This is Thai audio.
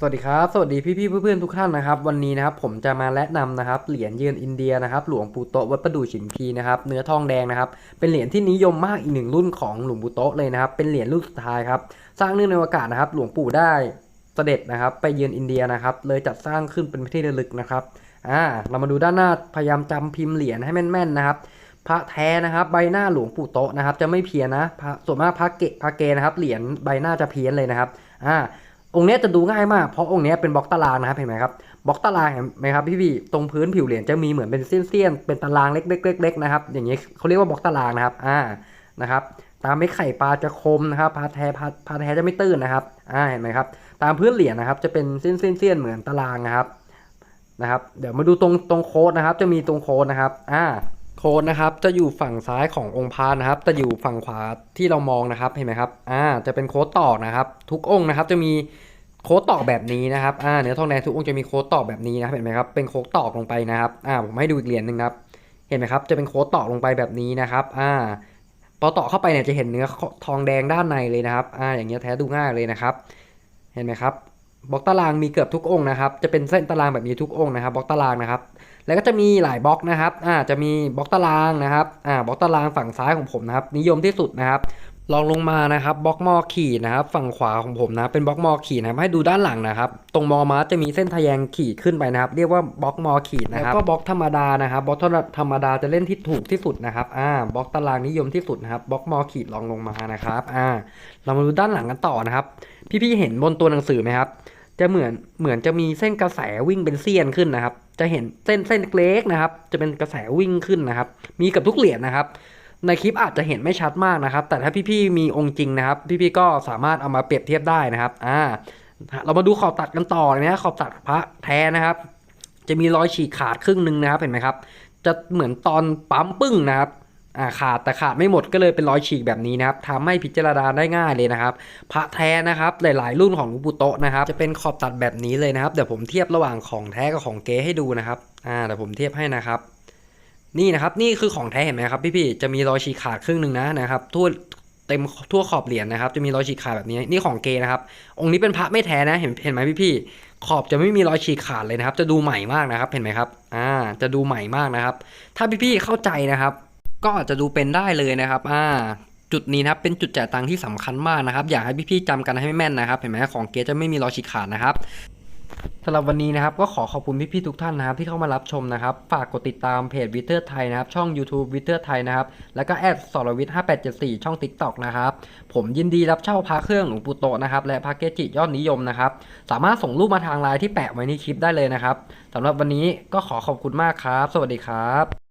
สวัสดีครับ สวัสดีพี่ๆเพื่อนๆทุกท่านนะครับ วันนี้นะครับผมจะมาแนะนำนะครับเหรียญเยือนอินเดียนะครับหลวงปู่โตวัดประดู่ฉิมพีนะครับเนื้อทองแดงนะครับเป็นเหรียญที่นิยมมากอีกหนึ่งรุ่นของหลวงปู่โตเลยนะครับเป็นเหรียญรุ่นสุดท้ายครับสร้างเนื่องในโอกาสนะครับหลวงปู่ได้เสด็จนะครับไปเยือนอินเดียนะครับเลยจัดสร้างขึ้นเป็นที่ระลึกนะครับอ่าเรามาดูด้านหน้าพยายามจำพิมพ์เหรียญให้แม่นๆนะครับพระแท้นะครับใบหน้าหลวงปู่โตนะครับจะไม่เพี้ยนนะพระส่วนมากพระเกะพระเกนะครับเหรียญใบหน้าจะเพี้ยนเลยนะครับอ่า องค์นี้จะดูง่ายมากเพราะองค์นี้เป็นบล็อกตารางนะครับเห็นไหมครับบล็อกตารางเห็นไหมครับพี่ๆตรงพื้นผิวเหรียญจะมีเหมือนเป็นเส้นๆเป็นตารางเล็กๆๆนะครับอย่างนี้เขาเรียกว่าบล็อกตารางนะครับอ่านะครับตามไม่ไข่ปลาจะคมนะครับพาแท้พาพาแท้จะไม่ตื้นนะครับอ่าเห็นไหมครับตามพื้นเหรียญนะครับจะเป็นเส้นๆๆเหมือนตารางนะครับนะครับ เดี๋ยวมาดูตรงตรงโค้ดนะครับ จะมีตรงโค้ดนะครับอ่า โค้ดนะครับจะอยู่ฝั่งซ้ายขององค์พระนะครับจะอยู่ฝั่งขวาที่เรามองนะครับเห็นไหมครับอ่าจะเป็นโค้ดตอกนะครับ ทุกองค์นะครับจะมีโค้ดตอกแบบนี้นะครับอ่าเนื้อทองแดงทุกองค์จะมีโค้ดตอกแบบนี้นะครับเห็นไหมครับเป็นโค้ดตอกลงไปนะครับอ่าผมให้ดูอีกเหรียญหนึ่งครับเห็นไหมครับจะเป็นโค้ดตอกลงไปแบบนี้นะครับอ่าพอตอกเข้าไปเนี่ยจะเห็นเนื้อทองแดงด้านในเลยนะครับอ่าอย่างเงี้ยแท้ดูง่ายเลยนะครับ เห็นไหมครับ บล็อกตารางมีเกือบทุกองค์นะครับ จะเป็นเส้นตารางแบบนี้ทุกองค์นะครับบล็อกตารางนะครับ แล้วก็จะมีหลายบล็อกนะครับอ่าจะมีบล็อกตารางนะครับอ่าบล็อกตารางฝั่งซ้ายของผมนะครับ นิยมที่สุดนะครับ ลองลงมานะครับบล็อกมอขีดนะครับ ฝั่งขวาของผมนะเป็นบล็อกมอขีดนะครับให้ดูด้านหลังนะครับ ตรงมอมาจะมีเส้นทะแยงขีดขึ้นไปนะครับ เรียกว่าบล็อกมอขีดนะครับแล้วก็บล็อกธรรมดานะครับบล็อกธรรมดาจะเล่นที่ถูกที่สุดนะครับอ่าบล็อกตารางนิยมที่สุดนะครับบล็อกมอขีดลองลงมานะครับอ่าเรามาดูด้านหลังกันต่อนะครับ พี่ๆเห็นบนตัวหนังสือไหมครับ จะเหมือนเหมือนจะมีเส้นกระแสวิ่งเป็นเสี้ยนขึ้นนะครับ จะเห็นเส้นเส้นเล็กนะครับ จะเป็นกระแสวิ่งขึ้นนะครับ มีกับทุกเหรียญนะครับ ในคลิปอาจจะเห็นไม่ชัดมากนะครับ แต่ถ้าพี่ๆมีองค์จริงนะครับ พี่ๆก็สามารถเอามาเปรียบเทียบได้นะครับ อ่า เรามาดูขอบตัดกันต่อเลยนะขอบตัดพระแท้นะครับ จะมีรอยฉีกขาดครึ่งหนึ่งนะครับเห็นไหมครับ จะเหมือนตอนปั๊มปึ้งนะครับอ่าขาดแต่ขาดไม่หมดก็เลยเป็นรอยฉีกแบบนี้นะครับทำให้พิจารณาได้ง่ายเลยนะครับ พระแท้นะครับหลาย ๆ รุ่นของลวงปู่โตะนะครับ จะเป็นขอบตัดแบบนี้เลยนะครับเดี๋ยวผมเทียบระหว่างของแท้กับของเก๊ให้ดูนะครับอ่าเดี๋ยวผมเทียบให้นะครับ นี่นะครับนี่คือของแท้เห็นไหมครับพี่ๆจะมีรอยฉีกขาดครึ่งหนึ่งนะนะครับทั่วเต็มทั่วขอบเหรียญนะครับ จะมีรอยฉีกขาดแบบนี้นี่ของเกนะครับ องค์นี้เป็นพระไม่แท้นะเห็นเห็นไหมพี่ๆขอบจะไม่มีรอยฉีกขาดเลยนะครับ จะดูใหม่มากนะครับเห็นไหมครับอ่าจะดูใหม่มากนะครับ ถ้าพี่ๆเข้าใจนะครับ ก็อาจจะดูเป็นได้เลยนะครับอ่าจุดนี้นะครับเป็นจุดจ่ายตังค์ที่สำคัญมากนะครับ อยากให้พี่ๆจำกันให้แม่นนะครับ เห็นไหมของเกจะไม่มีรอยฉีกขาดนะครับำหรับวันนี้นะครับก็ขอขอบคุณพี่ๆทุกท่านนะครับที่เข้ามารับชมนะครับ ฝากกดติดตามเพจวิเตอร์ไทยนะครับ ช่อง YouTube วิเตอร์ไทยนะครับ แล้วก็แอดสรวิทย์5874 ช่อง TikTok นะครับ ผมยินดีรับเช่าพระเครื่องหลวงปู่โตนะครับ และพระเกจิยอดนิยมนะครับ สามารถส่งรูปมาทางไลน์ที่แปะไว้ในคลิปได้เลยนะครับสำหรับวันนี้ก็ขอขอบคุณมากครับ สวัสดีครับ